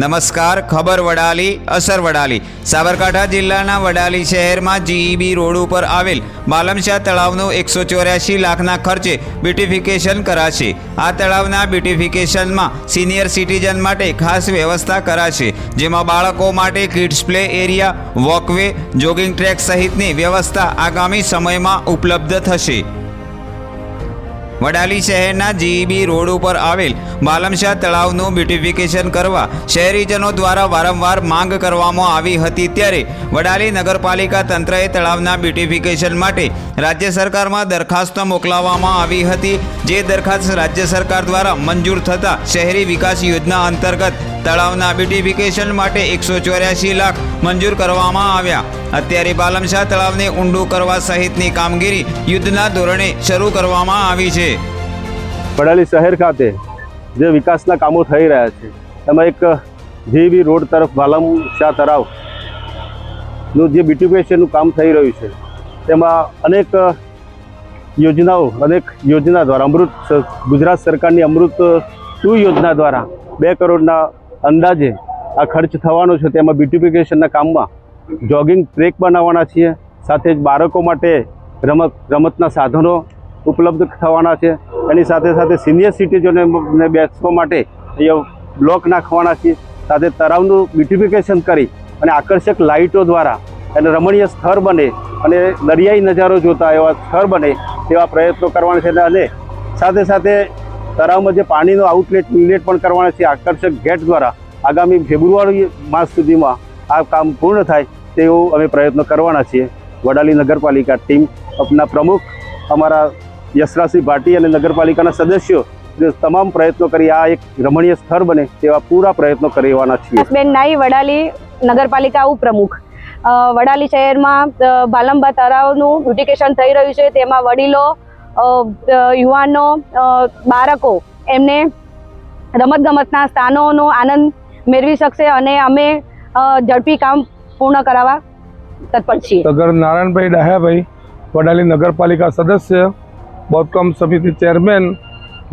નમસ્કાર, ખબર વડાલી, અસર વડાલી. સાબરકાંઠા જિલ્લાના વડાલી શહેરમાં જીઈબી રોડ ઉપર આવેલ માલમશાહ તળાવનું એકસો ચોર્યાસી લાખના ખર્ચે બ્યુટિફિકેશન કરાશે. આ તળાવના બ્યુટિફિકેશનમાં સિનિયર સિટીઝન માટે ખાસ વ્યવસ્થા કરાશે, જેમાં બાળકો માટે kids play area, walkway, jogging track સહિતની વ્યવસ્થા આગામી સમયમાં ઉપલબ્ધ થશે. વડાલી શહેરના જીઈબી રોડ ઉપર આવેલ બાલમશાહ તળાવનું બ્યુટિફિકેશન કરવા શહેરીજનો દ્વારા વારંવાર માંગ કરવામાં આવી હતી ત્યારે વડાલી નગરપાલિકા તંત્રએ તળાવના બ્યુટિફિકેશન માટે રાજ્ય સરકારમાં દરખાસ્ત મોકલાવવામાં આવી હતી. જે દરખાસ્ત રાજ્ય સરકાર દ્વારા મંજૂર થતાં શહેરી વિકાસ યોજના અંતર્ગત તળાવના બ્યુટિફિકેશન માટે એકસો ચોર્યાસી લાખ મંજૂર કરવામાં આવ્યા. અત્યારે બાલમશાહ તળાવને ઊંડું કરવા સહિતની કામગીરી યુદ્ધના ધોરણે શરૂ કરવામાં આવી છે. વડાલી શહેર ખાતે જે વિકાસના કામો થઈ રહ્યા છે, એમાં એક જીવી રોડ તરફ ભાલમશાહ તળાવનું જે બ્યુટિફિકેશનનું કામ થઈ રહ્યું છે, તેમાં અનેક યોજનાઓ, અનેક યોજના દ્વારા અમૃત ગુજરાત સરકારની અમૃત ટુ યોજના દ્વારા બે કરોડના અંદાજે આ ખર્ચ થવાનો છે તેમાં બ્યુટિફિકેશનના કામમાં જોગિંગ ટ્રેક બનાવવાના છીએ, સાથે જ બાળકો માટે રમત, રમતના સાધનો ઉપલબ્ધ થવાના છે. એની સાથે સાથે સિનિયર સિટીઝનોને બેસવા માટે અહીંયા બ્લોક નાખવાના છીએ. સાથે તળાવનું બ્યુટિફિકેશન કરી અને આકર્ષક લાઇટો દ્વારા એને રમણીય સ્થળ બને અને દરિયાઈ નજારો જોતા એવા સ્થળ બને તેવા પ્રયત્નો કરવાના છે. અને સાથે સાથે તળાવમાં જે પાણીનો આઉટલેટ ઇનલેટ પણ કરવાના છે, આકર્ષક ગેટ દ્વારા આગામી ફેબ્રુઆરી માસ સુધીમાં આ કામ પૂર્ણ થાય તેવો અમે પ્રયત્નો કરવાના છીએ. વડાલી નગરપાલિકા ટીમ આપના પ્રમુખ, અમારા યશરાજસિંહ ભાટી અને નગરપાલિકાના સદસ્યો તમામ પ્રયત્નો કરી આ એક રમણીય સ્થળ બને તેવા પૂરા પ્રયત્નો કરવાના છીએ. બેન નાઈ, વડાલી નગરપાલિકા ઉપપ્રમુખ. વડાલી શહેરમાં ભાલંબા તળાવનું બ્યુટિકેશન થઈ રહ્યું છે, તેમાં વડીલો યુવાનો બાળકો એમને રમતગમતના સ્થાનોનો આનંદ મેળવી શકશે અને અમે ઝડપી કામ પૂર્ણ કરાવવા તત્પર છીએ. તગર નારાયણભાઈ ડાહ્યાભાઈ, વડાલી નગરપાલિકા સદસ્ય, બાંધકામ સમિતિ ચેરમેન,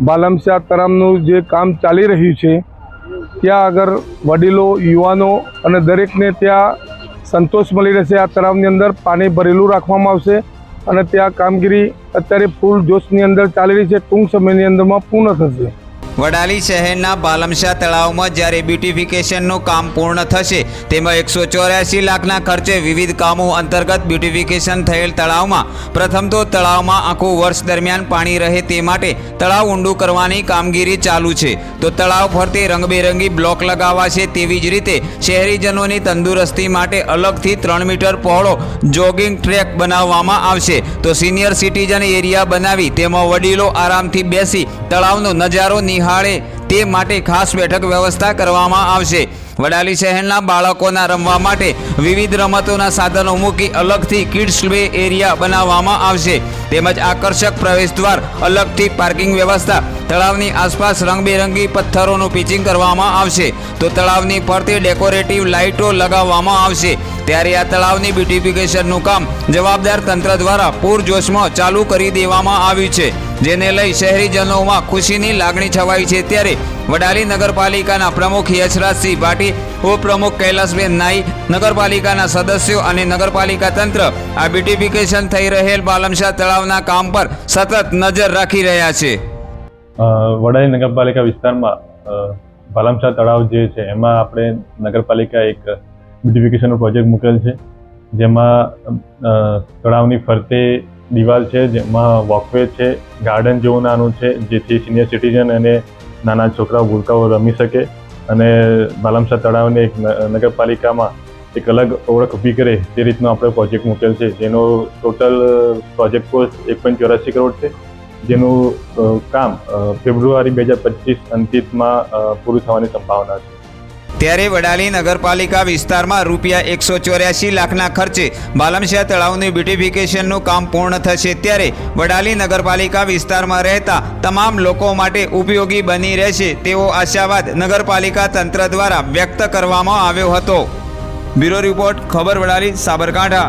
બાલમશાહ તરામનું જે કામ ચાલી રહ્યું છે, ત્યાં આગળ વડીલો, યુવાનો અને દરેકને ત્યાં સંતોષ મળી રહેશે. આ તળાવની અંદર પાણી ભરેલું રાખવામાં આવશે. અને ત્યાં કામગીરી અત્યારે ફૂલ જોશની અંદર ચાલી રહી છે. ટૂંક સમયની અંદરમાં પૂર્ણ થશે. વડાલી શહેરના બાલમશાહ તળાવમાં જ્યારે બ્યુટિફિકેશનનું કામ પૂર્ણ થશે, તેમાં એકસો ચોર્યાસી લાખના ખર્ચે વિવિધ કામો અંતર્ગત બ્યુટિફિકેશન થયેલ તળાવમાં. પ્રથમ તો તળાવમાં આખું વર્ષ દરમિયાન પાણી રહે તે માટે તળાવ ઊંડું કરવાની કામગીરી ચાલુ છે. તો તળાવ ફરતે રંગબેરંગી બ્લોક લગાવાશે તેવી જ રીતે શહેરીજનોની તંદુરસ્તી માટે અલગથી ત્રણ મીટર પહોળો જોગિંગ ટ્રેક બનાવવામાં આવશે. તો સિનિયર સિટીઝન એરિયા બનાવી તેમાં વડીલો આરામથી બેસી તળાવનો નજારો નિહાળે તે માટે ખાસ બેઠક વ્યવસ્થા કરવામાં આવશે. વડાલી શહેરના બાળકોના રમવા માટે વિવિધ રમતોના સાધનો મૂકી અલગથી કિડ્સ વે એરિયા બનાવવામાં આવશે. તેમજ આકર્ષક પ્રવેશદ્વાર અલગથી પાર્કિંગ વ્યવસ્થા, તળાવની આસપાસ રંગબેરંગી પથ્થરોનું પિચિંગ કરવામાં આવશે. તો તળાવની ફરતે ડેકોરેટિવ લાઇટો લગાવવામાં આવશે. ત્યારે આ તળાવની બ્યુટિફિકેશનનું કામ જવાબદાર તંત્ર દ્વારા પૂરજોશમાં ચાલુ કરી દેવામાં આવ્યું છે. જેને લઈ શહેરીજનોમાં ખુશીની લાગણી છવાઈ છે. ત્યારે વડાલી નગરપાલિકાના પ્રમુખ યશરાજસિંહ ભાટી ઉપપ્રમુખ કૈલાસબેન નાઈ, નગરપાલિકાના સદસ્યો અને નગરપાલિકા તંત્ર આ બ્યુટિફિકેશન થઈ રહેલ બાલમશાહ તળાવના કામ પર સતત નજર રાખી રહ્યા છે. વડાલી નગરપાલિકા વિસ્તારમાં બાલમશાહ તળાવ જે છે, એમાં આપણે નગરપાલિકા એક બ્યુટિફિકેશનનો પ્રોજેક્ટ મૂકેલ છે, જેમાં તળાવની ફરતે દિવાલ છે, જેમાં વોકવે છે ગાર્ડન જેવું નાનું છે, જેથી સિનિયર સિટીઝન અને નાના છોકરાઓ ભૂલકાઓ રમી શકે. અને ભાલમશાહ તળાવને એક નગરપાલિકામાં એક અલગ ઓળખ ઊભી કરે તે રીતનો આપણે પ્રોજેક્ટ મૂકેલ છે. જેનો ટોટલ પ્રોજેક્ટ કોસ્ટ એક પોઈન્ટ ચોરાસી કરોડ છે. જેનું કામ ફેબ્રુઆરી બે હજાર પચીસ અંતિમમાં પૂરું થવાની સંભાવના છે. ત્યારે વડાલી નગરપાલિકા વિસ્તારમાં રૂપિયા એકસો ચોર્યાસી લાખના ખર્ચે બાલમશાહ તળાવનું બ્યુટિફિકેશનનું કામ પૂર્ણ થશે. ત્યારે વડાલી નગરપાલિકા વિસ્તારમાં રહેતા તમામ લોકો માટે ઉપયોગી બની રહેશે તેવો આશાવાદ નગરપાલિકા તંત્ર દ્વારા વ્યક્ત કરવામાં આવ્યો હતો. બ્યુરો રિપોર્ટ, ખબર વડાલી, સાબરકાંઠા.